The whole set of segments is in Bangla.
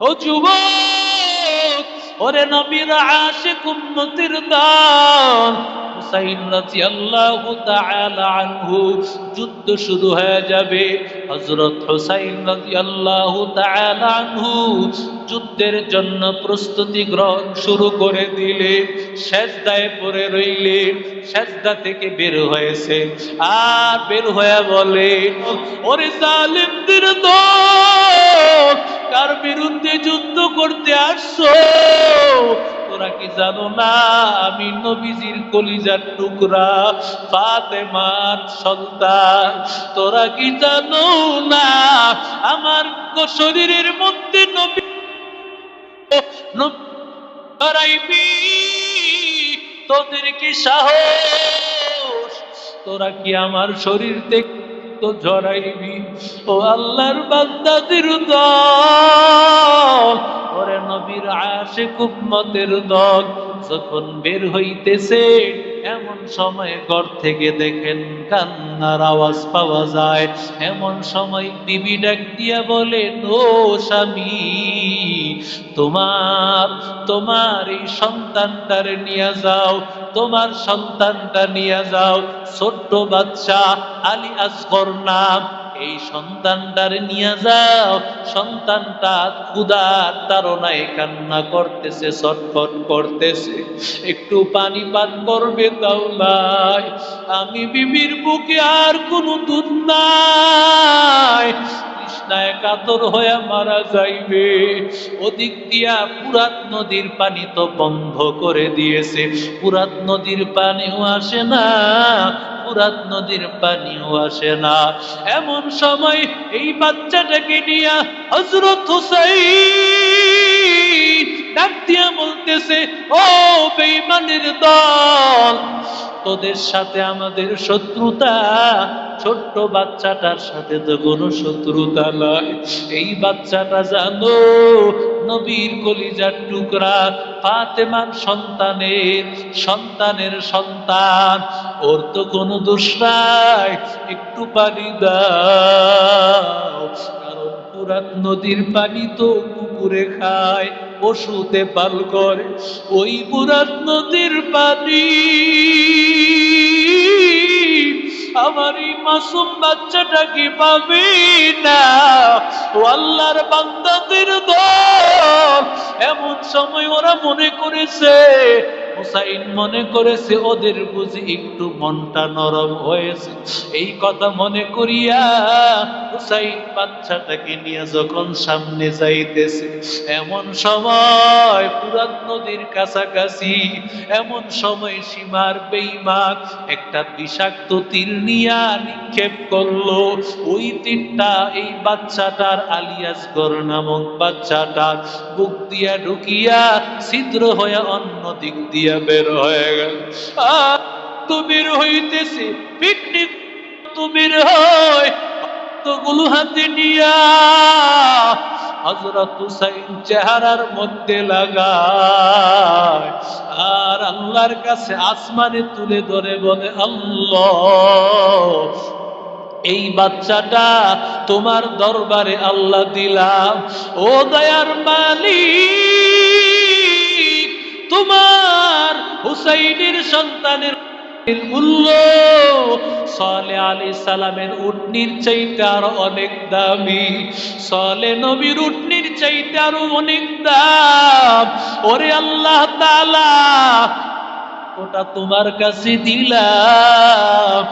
ও যুবক, ওরে নবীর আশিক উম্মতির দল হুসাইন রাদিয়াল্লাহু তাআলা আনহু, যুদ্ধ শুরু হয়ে যাবে। হযরত হুসাইন রাদিয়াল্লাহু তাআলা আনহু যুদ্ধের জন্য প্রস্তুতি গ্রহণ শুরু করে দিলে, সেজদায় পড়ে রইলে, সেজদা থেকে বের হয়েছে। আর বের হয়ে বলে, ওরে জালিমদের দল কার বিরুদ্ধে যুদ্ধ করতে আসছো? তোরা কি জানো না, আমি নবীজির কলিজার টুকরা, ফাতেমার সন্তান। তোরা কি জানো না, আমার শরীরের মধ্যে নবী নবী তোদের কি সাহস? তোরা কি আমার শরীর থেকে তো ঝরাইবি ও আল্লাহর বান্দাদের দল, ওরে নবীর আশিক উম্মতের দল, যখন বের হইতেছে, এমন সময় ঘর থেকে দেখেন কান্নার আওয়াজ পাওয়া যায়। এমন সময় বিবি ডাক দিয়া বলে নো স্বামী, তোমার তোমার এই সন্তানটারে নিয়ে যাও। তোমার সন্তানটা নিয়ে যাও। ছোট্ট বাচ্চা আলী আসগর নাম। এই সন্তানটারে নিয়ে যাও। সন্তানটা ক্ষুধার তারনায় কান্না করতেছে, ছটফট করতেছে। একটু পানি পান করবে তাও আমি বিবির বুকে আর কোনো দুধ নাই। তৃষ্ণায় কাতর হয়ে মারা যাইবে। ওদিক দিয়া পুরাত নদীর পানি তো বন্ধ করে দিয়েছে। পুরাত নদীর পানিও আসে না, পুরাত নদীর পানিও আসে না। এমন সময় এই বাচ্চাটাকে নিয়ে হজরত হুসাইন ডাক দিয়া বলতেছে, ও বেঈমানের দল তোদের সাথে আমাদের শত্রুতা, ছোট্ট বাচ্চাটার সাথে তো কোনো শত্রুতা নয়। এই বাচ্চাটা জানো, নবীর কলিজার টুকরা, ফাতেমার সন্তানের সন্তানের সন্তান। ওর তো কোনো দোষ নাই, একটু পানি দাও। পুরাত নদীর পানি তো কুকুরে খায় পশুতে পাল করে। ওই পুরাত নদীর পানি আমার এই মাসুম বাচ্চাটা কি পাবে না? ও আল্লাহর বান্দাদের দল এমন সময় ওরা মনে করেছে হুসাইন মনে করেছে ওদের বুঝি একটু মনটা নরম হয়েছে। এই কথা মনে করিয়া হুসাইন বাচ্চাটাকে নিয়ে যখন সামনে যাইতেছে, এমন সময় পুরাত নদীর কাছাকাছি, এমন সময় সীমার বেইমান একটা বিষাক্ত তীর নিয়া নিক্ষেপ করল। ওই তীরটা এই বাচ্চাটার আলিয়াসগর নামক বাচ্চাটার বুক দিয়া ঢুকিয়া ছিদ্র হয়ে অন্য দিক দিয়া বের হয়ে গেল। আর তো বের হইতেছে পিকনিক তো বের হয় হাতে নিয়া হজরত হুসাইন চেহারার মধ্যে লাগায়। আর আল্লাহর কাছে আসমানে তুলে ধরে বলে, আল্লাহ, এই বাচ্চাটা তোমার দরবারে আল্লাহ দিলাম। ও দয়ার মালিক হুসাইনের সন্তানের সালামের উটনির অনেক দামি। উটনির অনেক দাম। ওরে আল্লাহ তাআলা, ওটা তোমার কাছে দিলাম।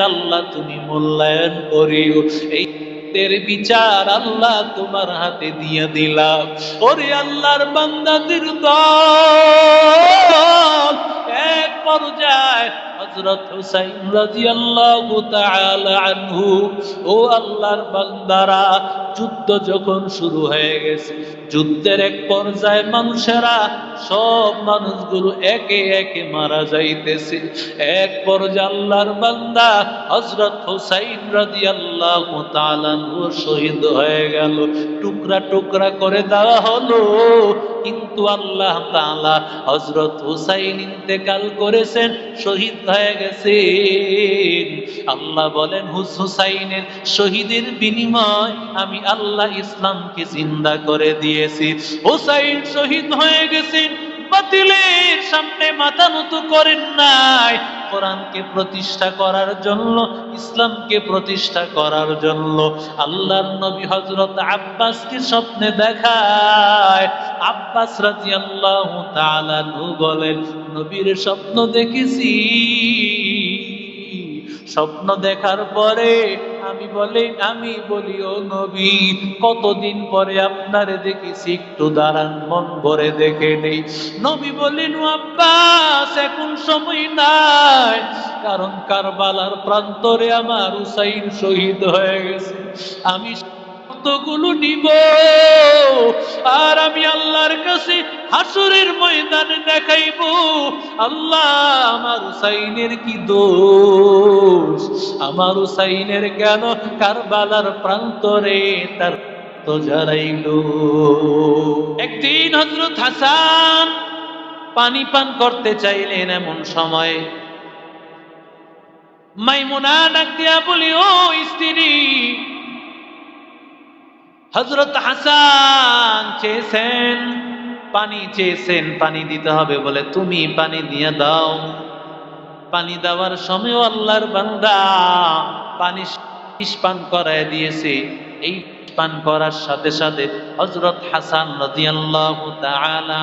আল্লাহ তুমি মূল্যায়ন করিও। এই তের বিচার আল্লাহ তোমার হাতে দিয়ে দিলাম। ওরে আল্লাহর বান্দাদের দল এক পর্যায়ে হযরত হুসাইন রাদিয়াল্লাহু তাআলা আনহু, ও আল্লাহর বান্দারা, যুদ্ধ যখন শুরু হয়ে গেছে, যুদ্ধের এক পর্যায়ে মানুষেরা সব মানুষগুলো একে একে মারা যাইতেছে। এক পর্যায়ে আল্লাহর বান্দা হজরত হুসাইন তাআলা আনহু শহীদ হয়ে গেল। টুকরা টুকরা করে দেওয়া হলো। কিন্তু আল্লাহ তাআলা হজরত হুসাইন ইন্তেকাল করেছেন, শহীদ হয়ে গেছে আল্লাহ বলেন, হুস হুসাইনের শহীদের বিনিময় আমি আল্লাহ ইসলামকে জিন্দা করে দিয়েছি। হুসাইন শহীদ হয়ে গেছেন বাতিলের সামনে মাথা নত করেন নাই। কোরআনকে প্রতিষ্ঠা করার জন্য, ইসলামকে প্রতিষ্ঠা করার জন্য আল্লাহর নবী হজরত আব্বাসকে স্বপ্নে দেখায়। আব্বাস তাআলা নু বলেন, নবীর স্বপ্ন দেখেছি। স্বপ্ন দেখার পরে আমি বলি আমি বলি, ও নবী, কতদিন পরে আপনারে দেখেছি? একটু দাঁড়ান, মন ভরে দেখে নেই। নবী বলেন "ও আব্বাস, এখন সময় নাই। কারণ কারবালার প্রান্তরে আমার হুসাইন শহীদ হয়ে গেছে। আমি গুলো নিব। আর আমি আল্লাহর কাছে হাসুরের ময়দানে দেখাইব, আল্লাহ আমার হুসাইনের কি দোষ? আমার হুসাইনের কেন কারবালার প্রান্তরে তার তো জারাইল একদিন হজরত হাসান পানি পান করতে চাইলেন এমন সময়। মাইমুনা ডাক দিয়া বলি, ও স্ত্রী হজরত হাসান চেয়েছেন পানি চেয়েছেন, পানি দিতে হবে বলে, তুমি পানি দিয়ে দাও। পানি দেওয়ার সময় আল্লাহর বান্দা পানি পান করায় দিয়েছে। এই পান করার সাথে সাথে হজরত হাসান রাদিয়াল্লাহু তাআলা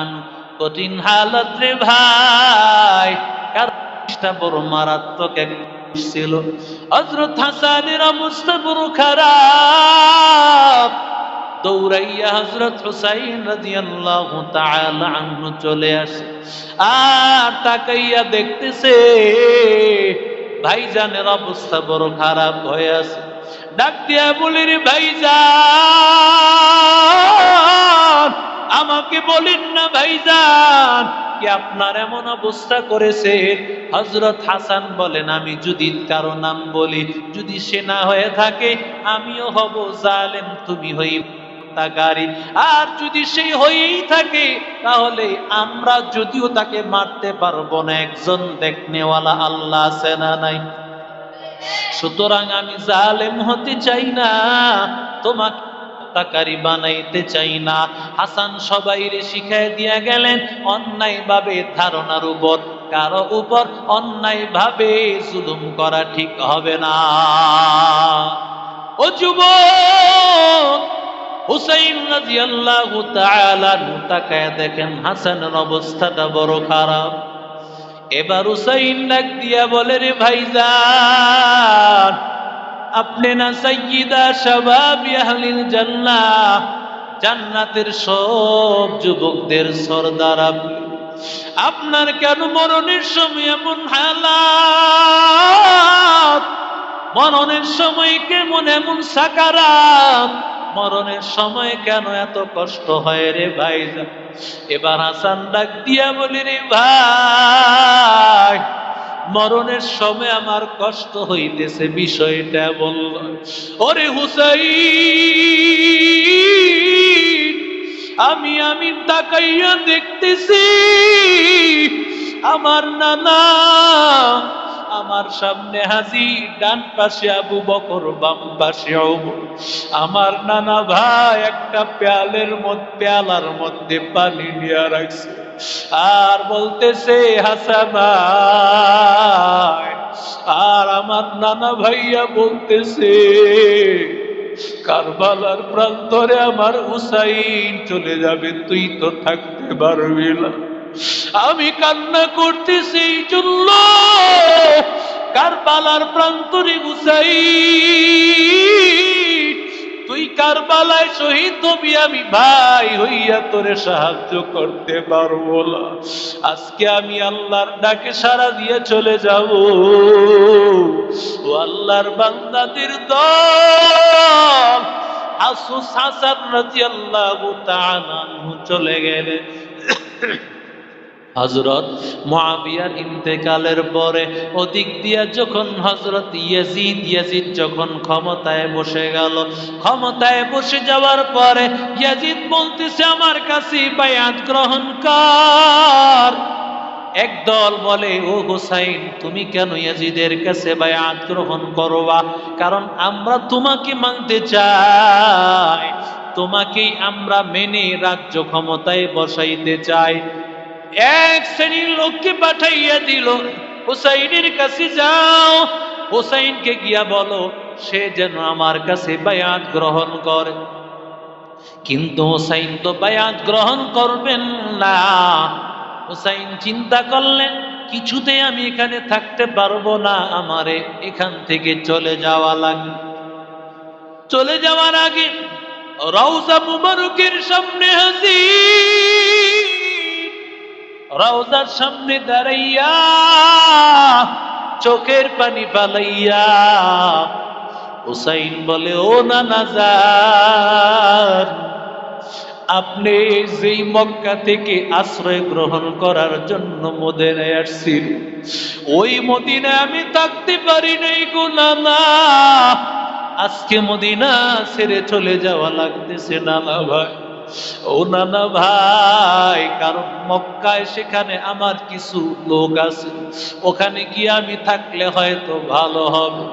কঠিন হালত রে ভাই কার চেষ্টা বড় মারাত্মক এক ছিল। হজরত হাসানের অবস্থা বড় খারাপ। দৌড়াইয়া হজরত হুসাইন রাদিয়াল্লাহু তাআলা চলে আসে। আর তাকাইয়া দেখতেছে, ভাইজানের অবস্থা বড় খারাপ হয়ে আছে। ডাক দিয়া বলি, রে ভাইজান, আমাকে বলেন না ভাইজান, কি আপনার এমন অবস্থা করেছে? হজরত হাসান বলেন, আমি যদি কারও নাম বলি, যদি সে না হয়ে থাকে, আমিও হব জালেম, তুমি হই হত্যাকারী আর যদি সেই হয়েই থাকে, তাহলে আমরা যদিও তাকে মারতে পারব না, একজন দেখনেওয়ালা আল্লাহ আছে না নাই? সুতরাং আমি জালেম হতে চাই না, তোমাকে হত্যাকারী বানাইতে চাই না। হাসান সবাইরে শিখাই দিয়া গেলেন অন্যায় ভাবে ধারণার উপর। কারও উপর অন্যায় ভাবে জুলুম করা ঠিক হবে না। ও যুবক! দেখেন অবস্থাটা খারাপ। এবার দিয়া বলে, রে আপনি না জান্নাতের সব যুবকদের সর্দার আপনি। আপনার কেন মরণের সময় এমন হালাত মরণের সময় কেমন এমন সাকারাত? মরণের সময় কেন এত কষ্ট হয় রে ভাই এবার হাসান ডাক দিয়া বলি, রে ভাই, মরণের সময় আমার কষ্ট হইতেছে, বিষয়টা বলল। ওরে হুসাই আমি আমি তাকাইয়া দেখতেছি, আমার নানা আমার সামনে হাজি ডান পাশে আবু বকর, বাম পাশে আমার নানা ভাই একটা পেয়ালের মধ্যে, পেয়ালার মধ্যে পানি নিয়ে রাখছে। আর বলতেছে হাসান আর আমার নানা ভাইয়া বলতেছে, কারবালার প্রান্তরে আমার হুসাইন চলে যাবে, তুই তো থাকতে পারবি না। আমি কান্না করতেছি জন্য কারবালার প্রান্তরে হুসাই তুই কারবালায় শহীদ হবি, আমি ভাই হইয়া তোরে সাহায্য করতে পারব না। আজকে আমি আল্লাহর ডাকে সারা দিয়ে চলে যাব। ও আল্লাহর বান্দাদের দল। হাসান রাদিয়াল্লাহু তাআলা আনহু চলে গেলেন। হজরত মহাবিয়ার ইন্তেকালের পরে ওদিক দিয়া যখন হজরত ইয়াজিদ ইয়াজিদ যখন ক্ষমতায় বসে গেল, ক্ষমতায় বসে যাওয়ার পরে ইয়াজিদ বলতেছে, আমার কাছে বায়াত গ্রহণ কর। একদল বলে, ও হোসাইন, তুমি কেন ইয়াজিদের কাছে বায়াত গ্রহণ করবা? কারণ আমরা তোমাকে মানতে চাই। তোমাকেই আমরা মেনে রাজ্য ক্ষমতায় বসাইতে চাই। এক শ্রেণির লোককে পাঠাইয়া দিল, হুসাইনের কাছে যাও। হুসাইনকে গিয়া বলো, সে যেন আমার কাছে বায়াত গ্রহণ করে। কিন্তু হুসাইন তো বায়াত গ্রহণ করবেন না। হুসাইন চিন্তা করলেন, কিছুতে আমি এখানে থাকতে পারব না, আমারে এখান থেকে চলে যাওয়া লাগে চলে যাওয়ার আগে রওজা মুবারকের সামনে হাজির। রওজার সামনে দাঁড়াইয়া চোখের পানি পালাইয়া হুসাইন বলে, ও না নাজার আপনি যেই মক্কা থেকে আশ্রয় গ্রহণ করার জন্য মদিনায় আসছিল ওই মদিনায় আমি থাকতে পারি নাই গো নানা। আজকে মদিনা ছেড়ে চলে যাওয়া লাগতেছে নানা ভাই। ও নানা ভাই, কারণ মক্কায় সেখানে আমার কিছু লোক আছে। ওখানে গিয়ে আমি থাকলে হয়তো ভালো হবে।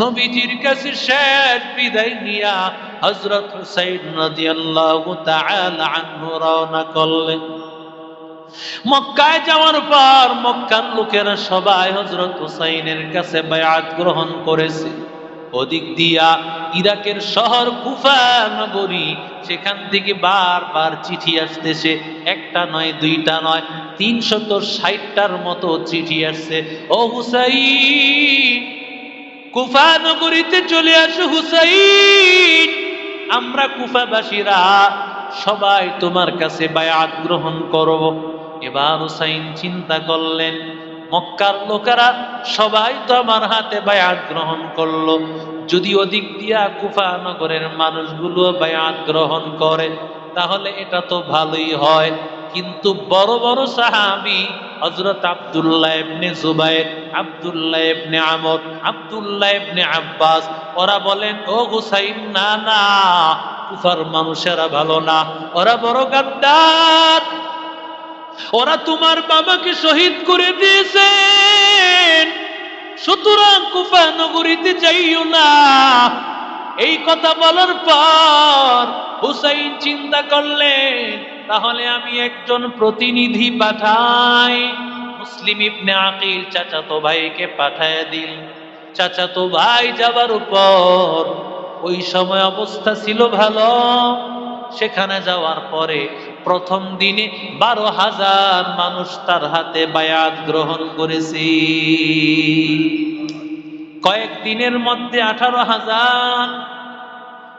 নবীজির কাছে শেষ বিদায় নিয়া হজরত হুসাইন রওনা করলেন। মক্কায় যাওয়ার পর মক্কার লোকেরা সবাই হজরত হুসাইনের কাছে বায়াত গ্রহণ করেছে। ওদিক দিয়া ইরাকের শহর কুফা নগরী, সেখান থেকে বারবার চিঠি আসতেছে। একটা নয়, দুইটা নয়, তিনশত ষাটটার মতো চিঠি আসছে। ও হুসাই কুফা নগরীতে চলে আসো হুসাইন। আমরা কুফাবাসীরা সবাই তোমার কাছে বায়াত গ্রহণ করব। এবার হুসাইন চিন্তা করলেন মক্কার লোকেরা সবাই তো আমার হাতে বায়াত গ্রহণ করল। যদি ওদিক দিয়া কুফা নগরের মানুষগুলো বায়াত গ্রহণ করে, তাহলে এটা তো ভালোই হয়। কিন্তু বড় বড় সাহাবি হজরত আব্দুল্লাহ ইবনে জুবাইর, আব্দুল্লাহ ইবনে আমর, আব্দুল্লাহ ইবনে আব্বাস, ওরা বলেন, ও হুসাইন, না না, কুফার মানুষেরা ভালো না। ওরা বড় গাদ্দার। ওরা তোমার বাবাকে শহীদ করে দিয়েছেন। সুতরাং কুফা নগরীতে যাইও না। এই কথা বলার পর হুসাইন চিন্তা করলেন, তাহলে আমি একজন প্রতিনিধি পাঠাই। মুসলিম ইবনে আকিল চাচাতো ভাইকে পাঠায় দিল। চাচাতো ভাই যাবার উপর ওই সময় অবস্থা ছিল ভালো। সেখানে যাওয়ার পরে প্রথম দিনে বারো হাজার মানুষ তার হাতে বায়াত গ্রহণ করেছি। কয়েক দিনের মধ্যে আঠারো হাজার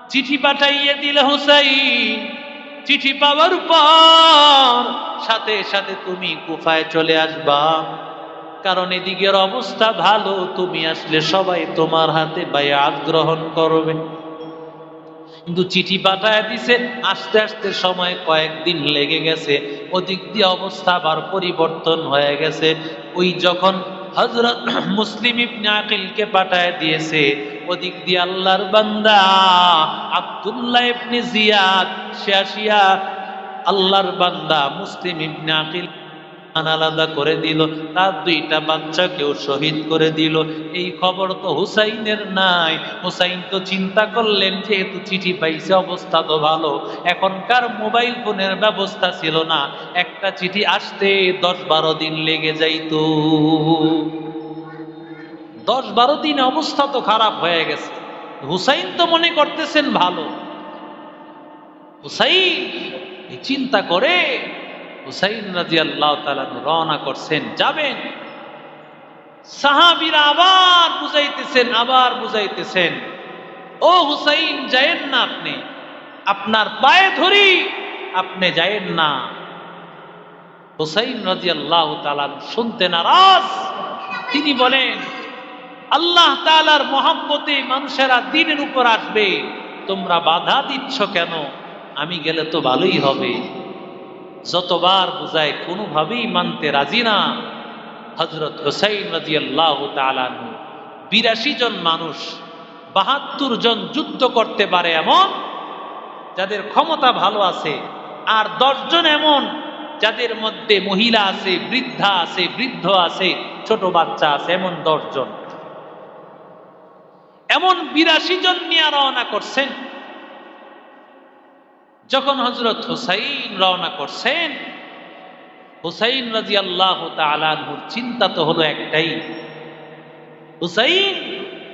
চিঠি পাঠাইয়ে দিলে হুসাইন। চিঠি পাওয়ার পর সাথে সাথে তুমি কুফায় চলে আসবা। কারণ এদিকের অবস্থা ভালো, তুমি আসলে সবাই তোমার হাতে বায়াত গ্রহণ করবে। কিন্তু চিঠি পাঠায় দিছে, আস্তে আস্তে সময় কয়েকদিন লেগে গেছে, ওদিক দিয়ে অবস্থা আবার পরিবর্তন হয়ে গেছে। ওই যখন হজরত মুসলিম ইবনে আকিলকে পাঠায় দিয়েছে, ওদিক দিয়ে আল্লাহর বান্দা, আব্দুল্লাহ ইবনে জিয়াদ, সে আল্লাহর বান্দা মুসলিম ইবনে আকিল আলাদা করে দিল, তার দুইটা বাচ্চাকেও শহীদ করে দিল। এই খবর তো হুসাইনের নাই। হুসাইন তো চিন্তা করলেন, যেহেতু চিঠি পাইছে, অবস্থা তো ভালো। এখনকার মোবাইল ফোনের ব্যবস্থা ছিল না। একটা চিঠি আসতে দশ বারো দিন লেগে যাইতো। দশ বারো দিন অবস্থা তো খারাপ হয়ে গেছে। হুসাইন তো মনে করতেছেন ভালো। হুসাইন চিন্তা করে হুসাইন রাজি আল্লাহ রওনা করছেন, যাবেন। সাহাবিরা আবার বুঝাইতেছেন আবার বুঝাইতেছেন, ও হুসাইন, যায়েন না আপনি। আপনার পায়ে ধরি, আপনি যায়েন না। হুসাইন রাজি আল্লাহ তালান শুনতে নারাজ। তিনি বলেন, আল্লাহ তালার মহাব্বতে মানুষেরা দিনের উপর আসবে। তোমরা বাধা দিচ্ছ কেন? আমি গেলে তো ভালোই হবে। যতবার বুঝায়, কোনোভাবেই মানতে রাজি না। হজরত হোসাইন রাজি আল্লাহ বিরাশি জন মানুষ, বাহাত্তর জন যুদ্ধ করতে পারে এমন, যাদের ক্ষমতা ভালো আছে, আর দশজন এমন, যাদের মধ্যে মহিলা আছে, বৃদ্ধা আছে, বৃদ্ধ আছে, ছোট বাচ্চা আছে, এমন দশজন এমন বিরাশি জন নিয়ে রওনা করছেন। যখন হজরত হুসাইন রওনা করছেন, হুসাইন রাজি আল্লাহ তালানহুর চিন্তা তো হলো একটাই। হুসাইন,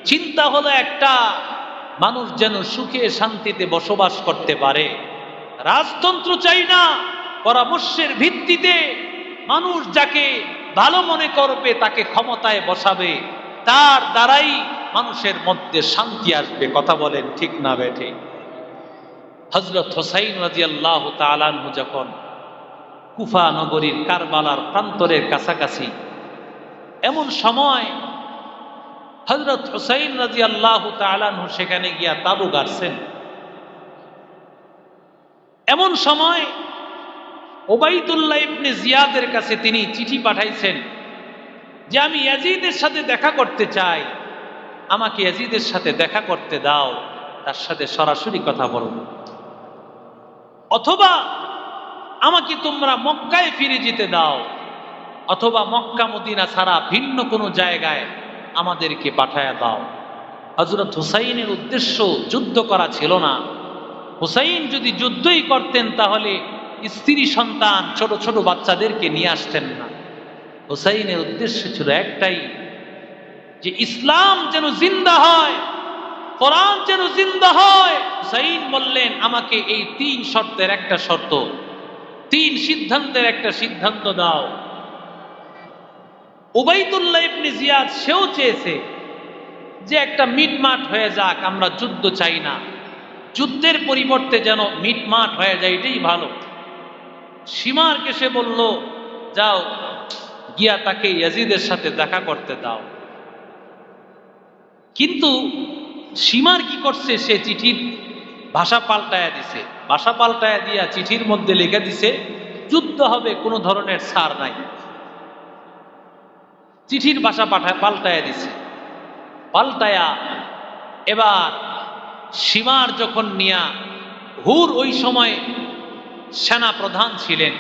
চিন্তা হলো একটা মানুষ যেন সুখে শান্তিতে বসবাস করতে পারে। রাজতন্ত্র চাই না, পরামর্শের ভিত্তিতে মানুষ যাকে ভালো মনে করবে তাকে ক্ষমতায় বসাবে। তার দ্বারাই মানুষের মধ্যে শান্তি আসবে, কথা বলেন ঠিক না বেঠে হজরত হোসাইন রাজি আল্লাহ তালানহু যখন কুফা নগরীর কারবালার প্রান্তরের কাছাকাছি, এমন সময় হজরত হুসাইন রাজি আল্লাহ তালানহু সেখানে গিয়া তাবু গাড়ছেন। এমন সময় ওবাইদুল্লাহ ইবনে জিয়াদের কাছে তিনি চিঠি পাঠাইছেন যে, আমি ইয়াজিদের সাথে দেখা করতে চাই। আমাকে ইয়াজিদের সাথে দেখা করতে দাও। তার সাথে সরাসরি কথা বলো। অথবা আমাকে তোমরা মক্কায় ফিরে যেতে দাও, অথবা মক্কা মদিনা ছাড়া ভিন্ন কোনো জায়গায় আমাদেরকে পাঠায়া দাও। হজরত হুসাইনের উদ্দেশ্য যুদ্ধ করা ছিল না। হুসাইন যদি যুদ্ধই করতেন তাহলে স্ত্রী, সন্তান, ছোট ছোট বাচ্চাদেরকে নিয়ে আসতেন না। হুসাইনের উদ্দেশ্য ছিল একটাই, যে ইসলাম যেন জিন্দা হয় কোরআন যেন জিন্দা হয়। হুসাইন বললেন, আমাকে এই তিন শর্তের একটা শর্ত, তিন সিদ্ধান্তের একটা সিদ্ধান্ত দাও। উবাইদুল্লাহ ইবনে জিয়াদ সেও চেয়েছে যে একটা মিটমাট হয়ে যাক, আমরা যুদ্ধ চাই না। যুদ্ধের পরিবর্তে যেন মিটমাট হয়ে যায়, এটাই ভালো। সীমারকে সে বলল, যাও, গিয়া তাকে ইয়াজিদের সাথে দেখা করতে দাও। কিন্তু সীমার কি করছে সে চিঠির ভাষা পাল্টায়া দিছে। ভাষা পাল্টায়া দিয়া চিঠির মধ্যে লিখে দিছে, যুদ্ধ হবে, কোনো ধরনের ছাড় নাই। চিঠির ভাষা পাঠায় পাল্টায়া দিছে। পাল্টায়া, এবার সীমার যখন নিয়া হুর ওই সময় সেনা প্রধান ছিলেন।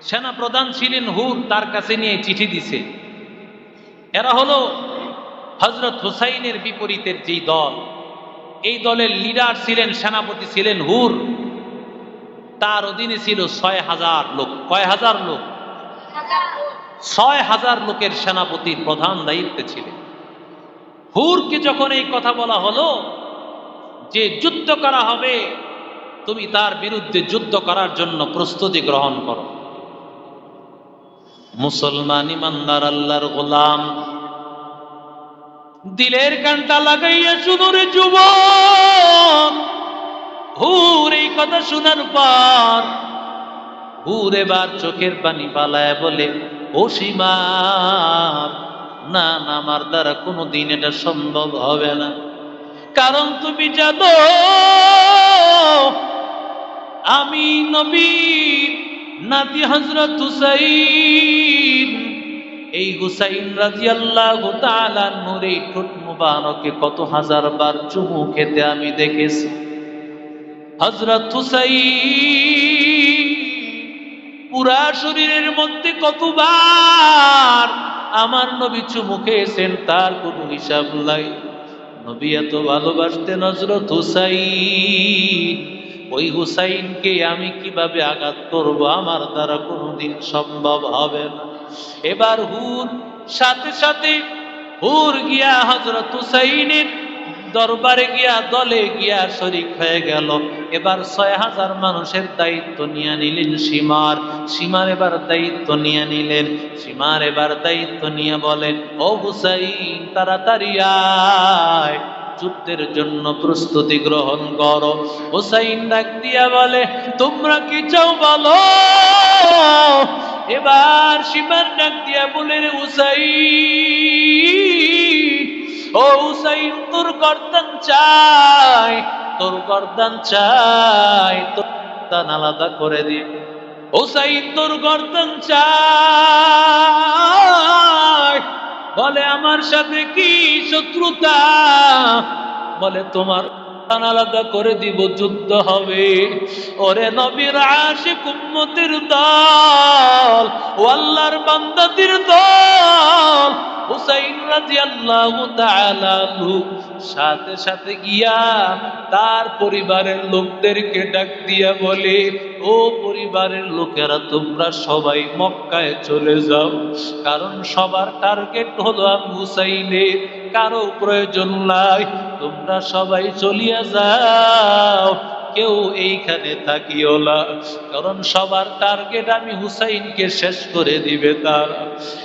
সেনা প্রধান ছিলেন হুর, তার কাছে নিয়ে চিঠি দিছে। এরা হলো হজরত হুসাইনের বিপরীতের যেই দল, এই দলের লিডার ছিলেন, সেনাপতি ছিলেন হুর। তার অধীনে ছিল ছয় হাজার লোক। কয় হাজার লোক? ছয় হাজার লোকের সেনাপতির প্রধান দায়িত্বে ছিলেন। হুরকে যখন এই কথা বলা হলো, যে যুদ্ধ করা হবে, তুমি তার বিরুদ্ধে যুদ্ধ করার জন্য প্রস্তুতি গ্রহণ করো। মুসলমান ইমানদার, আল্লাহর গোলাম দিলের কানটা লাগাইয়া শুনুরে যুব হুর এই কথা শোনার পর হুর এবার চোখের পানি পালায় বলে, ও সীমা, না না, আমার দ্বারা কোনো দিন এটা সম্ভব হবে না। কারণ তুমি জানো, আমি নবী, নাতি হজরত হুসাইন এই হুসাইন রাজি আল্লাহ নূর এই ঠোঁট মুবারকে কত হাজার বার চুমু খেতে আমি দেখেছি। হজরত হুসাইন পুরা শরীরের মধ্যে কতবার আমার নবী চুমু খেয়েছেন তার কোনো হিসাব নাই। নবী এত ভালোবাসতেন হজরত হুসাইন। ওই হুসাইনকে আমি কীভাবে আঘাত করব আমার দ্বারা কোনোদিন সম্ভব হবে না। এবার হুর, সাথে সাথে হুর গিয়া হজরত হুসাইনের দরবারে গিয়া, দলে গিয়া শরিক হয়ে গেল। এবার ছয় হাজার মানুষের দায়িত্ব নিয়ে নিলেন সীমার। সীমার এবার দায়িত্ব নিয়ে নিলেন। সীমার এবার দায়িত্ব নিয়ে বলেন, ও হুসাইন, তাড়াতাড়ি আয়। যুদ্ধের জন্য প্রস্তুতি গ্রহণ করো। হুসাইন ডাক দিয়া বলে, তোমরা কি চাও বলো? এবার সীমার ডাক দিয়া বলে, রে হুসাইন, ও হুসাইন, তোর গর্দান চাই, তোর গর্দান চাই, তোর গর্দান আলাদা করে দিয়ে হুসাইন, তোর গর্দন চায় বলে, আমার সাথে কি শত্রুতা? বলে, তোমার আলাদা করে দিব, যুদ্ধ হবে। ওরে নবীর আসে কুম্মতির দল, ও আল্লাহর বান্দাদের দল হুসাইন রাদিয়াল্লাহু তাআলা সাথে সাথে গিয়া তার পরিবারের লোকদেরকে ডাক দিয়া বলে, ও পরিবারের লোকেরা, তোমরা সবাই মক্কায় চলে যাও। কারণ সবার টার্গেট হলো হুসাইনের, কারও প্রয়োজন নাই। তোমরা সবাই চলিয়া যাও। কেউ এইখানে থাকিও না। কারণ সবার টার্গেট আমি হুসাইনকে শেষ করে দিবে তার।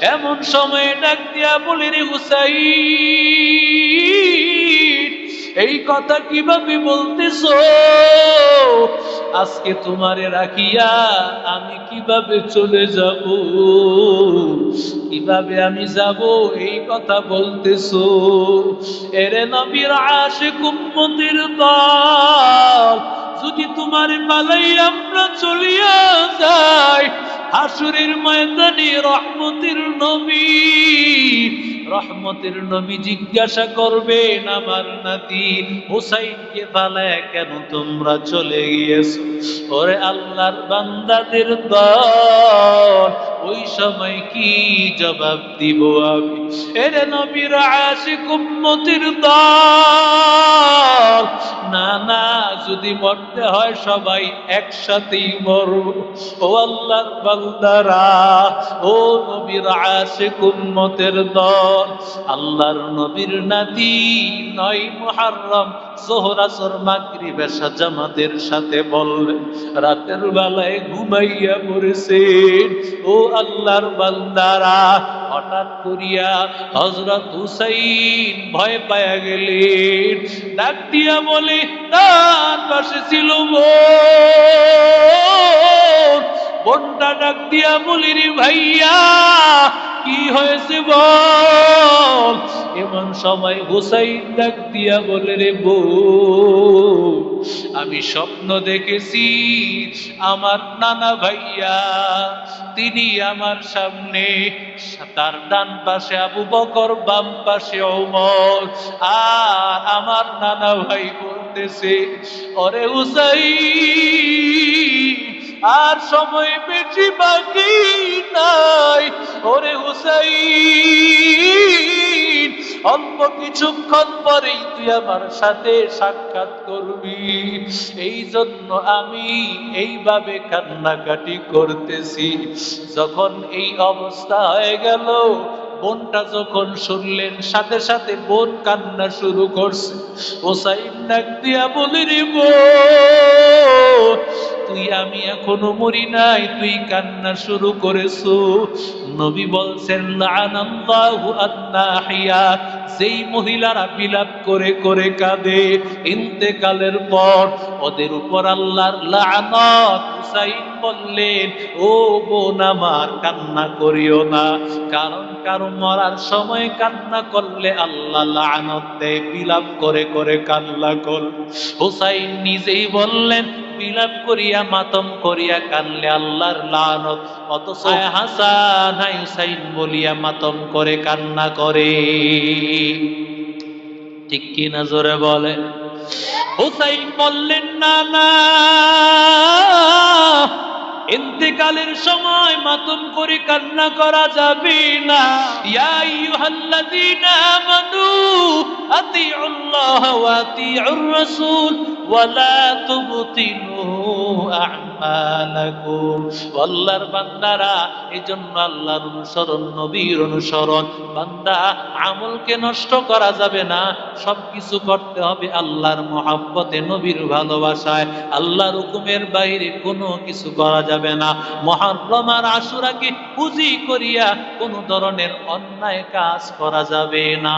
এমন সময় ডাক দিয়া বলি, রে হুসাইন, এই কথা কীভাবে বলতেছো? আজকে তোমারে রাখিয়া আমি কীভাবে চলে যাব? কীভাবে আমি যাব? এই কথা বলতেছো? এরে নবীর আশিক উম্মতির দল যদি তোমার পালাই আমরা চলিয়া যাই, হাসুরের ময়দানে রহমতের নবী রহমতের নবী জিজ্ঞাসা করবেন আমার নাতি হুসাইনকে পালায় কেন তোমরা চলে গিয়েছো? ওরে আল্লাহর বান্দাদের দল ওই সময় কি জবাব দিব আমি? এরে নবীর আশিক উম্মতির দল। না না, যদি মরতে হয় সবাই একসাথেই মরব। ও আল্লাহর বান্দারা, ও নবীর আশিক উম্মতের দল। আল্লাহর নবীর নাতি নয় মুহাররম জোহরাসর মাগরিব এশা জামাতের সাথে বললেন রাতের বেলায় ঘুমাইয়া পড়েছেন। ও আল্লাহর বান্দারা, হঠাৎ করিয়া হজরত হুসাইন ভয় পায়া গেলেন। ডাক দিয়া বলে তার পাশে ছিল বোনটা ডাক দিয়া বলি রে ভাইয়া, কি হয়েছে বল? এমন সময় হুসাইন ডাক দিয়া বলে রে বউ, আমি স্বপ্ন দেখেছি আমার নানা ভাইয়া, তিনি আমার সামনে তার ডান পাশে আবু বকর, বাম পাশে ওমর, আর আমার নানা ভাই বলতেছে অরে হুসাইন আর সময় বেশি বাকি নাই। ওরে হুসাইন, অল্প কিছুক্ষণ পরেই তুই আমার সাথে সাক্ষাৎ করবি। এই জন্য আমি এইভাবে কান্নাকাটি করতেছি। যখন এই অবস্থা হয়ে গেল বোনটা যখন শুনলেন, সাথে সাথে বোন কান্না শুরু করছে। ওসাইন ডাক বলি, রে তুই আমি এখনও মরি নাই, তুই কান্না শুরু করেছ। নবী বলছেন লানাল্লাহু আন্নাহিয়া মহিলারা বিলাপ করে করে কাঁদে, ইন্তেকালের পর ওদের উপর আল্লাহর লানত হুসাইন বললেন, ও বোন, আমার কান্না করিও না। কারণ কারও মরার সময় কান্না করলে আল্লাহ লানত দেয়, বিলাপ করে করে কান্না কর। হুসাইন নিজেই বললেন, বিলাপ করিয়া মাতম করিয়া কানলে আল্লাহর লানত। অথচ হাসান হুসাইন বলিয়া মাতম করে কান্না করে। ঠিক কি না জোরে বলে হুসাইন বললেন, না না। ইন্তেকালের সময় মাতুম করে কান্না করা যাবে না। ইয়া আইয়ুহাল্লাযীনা আমানু, আতিউল্লাহ ওয়া আতিউর রাসূল, ওয়া লা তুবতিলু আমালাকুম আল্লাহর বান্দারা, এজন্য আল্লাহর অনুসরণ, নবীর অনুসরণ। বান্দা, আমলকে নষ্ট করা যাবে না। সবকিছু করতে হবে আল্লাহর মহাব্বতে, নবীর ভালোবাসায়। আল্লাহর হুকুমের বাইরে কোনো কিছু করা যাবে না। মহারম আশুরাকে পুঁজি করিয়া কোনো ধরনের অন্যায় কাজ করা যাবে না।